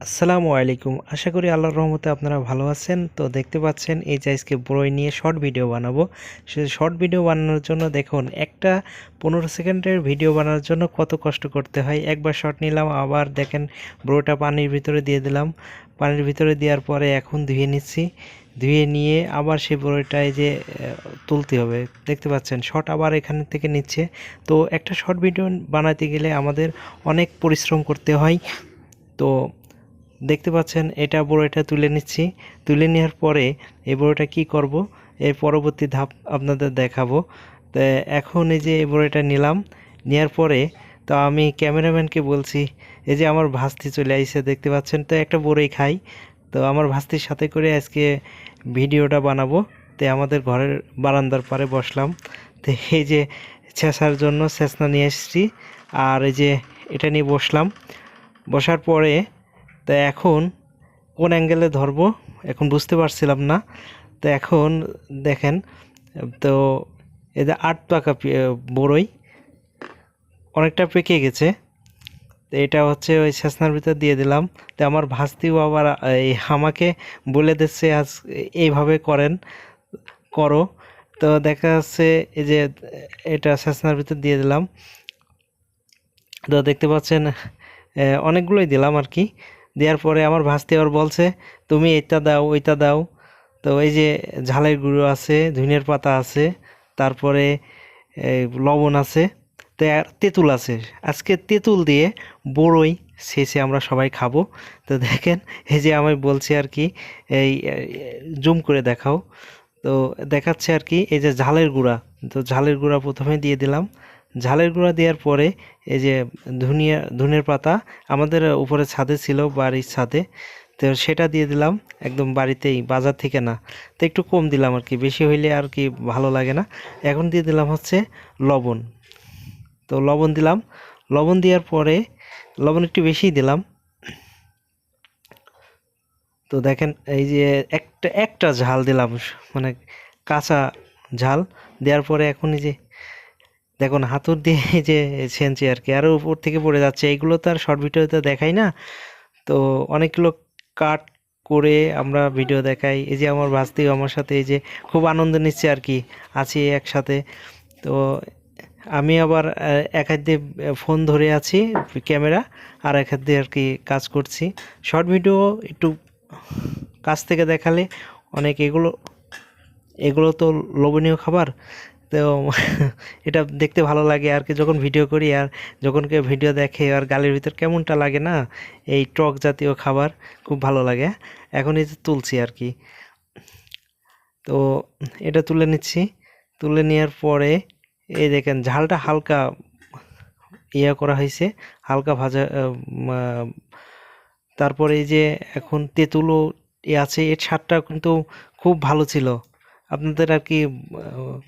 আসসালামু আলাইকুম। আশা করি আল্লাহর রহমতে আপনারা ভালো আছেন। তো দেখতে পাচ্ছেন, এই যে আজকে বড়ই নিয়ে শর্ট ভিডিও বানাবো। সে শর্ট ভিডিও বানানোর জন্য দেখুন, একটা পনেরো সেকেন্ডের ভিডিও বানানোর জন্য কত কষ্ট করতে হয়। একবার শর্ট নিলাম, আবার দেখেন ব্রোটা পানির ভিতরে দিয়ে দিলাম। পানির ভিতরে দেওয়ার পরে এখন ধুয়ে নিচ্ছি। ধুয়ে নিয়ে আবার সেই বড়িটায় যে তুলতে হবে। দেখতে পাচ্ছেন শর্ট আবার এখান থেকে নিচ্ছে। তো একটা শর্ট ভিডিও বানাতে গেলে আমাদের অনেক পরিশ্রম করতে হয়। তো দেখতে পাচ্ছেন, এটা বড়টা তুলে নিচ্ছি। তুলে নেওয়ার পরে এই বড়টা কি করব? এর পরবর্তী ধাপ আপনাদের দেখাবো। তো এখন এই যে এই বড়টা নিলাম, নেওয়ার পরে তো আমি ক্যামেরাম্যানকে বলছি, এই যে আমার ভাস্তি চলে আইসে, দেখতে পাচ্ছেন? তো একটা বড়ই খাই। তো আমার ভাস্তির সাথে করে আজকে ভিডিওটা বানাবো। তো আমাদের ঘরের বারান্দার পারে বসলাম। তো এই যে ছেঁচার জন্য ছেঁচনা নিয়ে এসেছি। আর এই যে এটা নিয়ে বসলাম। বসার পরে তো এখন কোন অ্যাঙ্গেলে ধরবো? এখন বুঝতে পারছিলাম না। তো এখন দেখেন, তো এদের আট পাকা বড়ই, অনেকটা পেকে গেছে। তো এটা হচ্ছে ওই ছেঁচনার ভিতর দিয়ে দিলাম। তো আমার ভাস্তিও আবার এই আমাকে বলে দিচ্ছে, আজ এইভাবে করেন, করো। তো দেখা যাচ্ছে এই যে এটা ছেঁচনার ভিতর দিয়ে দিলাম। তো দেখতে পাচ্ছেন অনেকগুলোই দিলাম আর কি। দেওয়ার পরে আমার ভাস্তি আবার বলছে, তুমি এইটা দাও, ওইটা দাও। তো এই যে ঝালের গুঁড়ো আছে, ধনিয়ার পাতা আছে, তারপরে লবণ আছে তেঁতুল আছে। আজকে তেঁতুল দিয়ে বড়ই শেষে আমরা সবাই খাব। তো দেখেন, এই যে আমি বলছি আর কি, এই জুম করে দেখাও। তো দেখাচ্ছে আর কি, এই যে ঝালের গুঁড়া। তো ঝালের গুঁড়া প্রথমে দিয়ে দিলাম। ঝালের গুঁড়া দেওয়ার পরে এই যে ধনিয়া, ধনের পাতা আমাদের উপরে ছাদে ছিল, বাড়ির ছাদে। তো সেটা দিয়ে দিলাম, একদম বাড়িতেই, বাজার থেকে না। তো একটু কম দিলাম আর কি, বেশি হইলে আর কি ভালো লাগে না। এখন দিয়ে দিলাম হচ্ছে লবণ। তো লবণ দিলাম। লবণ দেওয়ার পরে, লবণ একটু বেশিই দিলাম। তো দেখেন, এই যে একটা একটা ঝাল দিলাম মানে কাঁচা ঝাল। দেওয়ার পরে এখন এই যে দেখুন হাতুর দিয়ে যে ছেনছে আর কি আরও উপর থেকে পড়ে যাচ্ছে। এইগুলো তো আর শর্ট ভিডিওতে দেখাই না। তো অনেকগুলো কাট করে আমরা ভিডিও দেখাই। এই যে আমার ভাস্তিও আমার সাথে এই যে খুব আনন্দ নিচ্ছে আর কি, আছি একসাথে। তো আমি আবার এক হাত দিয়ে ফোন ধরে আছি ক্যামেরা আর এক হাত দিয়ে আর কি কাজ করছি। শর্ট ভিডিও একটু কাছ থেকে দেখালে অনেক এগুলো এগুলো তো লোভনীয় খাবার। তো এটা দেখতে ভালো লাগে আর কি যখন ভিডিও করি আর যখন কেউ ভিডিও দেখে আর গালের ভিতর কেমনটা লাগে না, এই টক জাতীয় খাবার খুব ভালো লাগে। এখন এই যে তুলছি আর কি। তো এটা তুলে নিচ্ছি। তুলে নেওয়ার পরে এই দেখেন ঝালটা হালকা ইয়া করা হয়েছে, হালকা ভাজা তারপরে এই যে এখন তেঁতুলও আছে, এর স্বাদটা কিন্তু খুব ভালো ছিল। আপনাদের আর কি,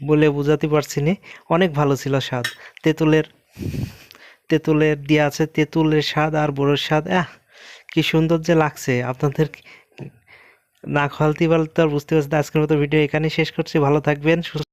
বলে বোঝাতে পারছি না অনেক ভালো ছিল স্বাদ। তেঁতুলের তেঁতুলের দিয়ে আছে, তেঁতুলের স্বাদ আর বড়োর স্বাদ। আহ, কি সুন্দর যে লাগছে। আপনাদের না খালতি পারলে তো আর বুঝতে পারছি। আজকের মতো ভিডিও এখানেই শেষ করছি। ভালো থাকবেন, সুস্থ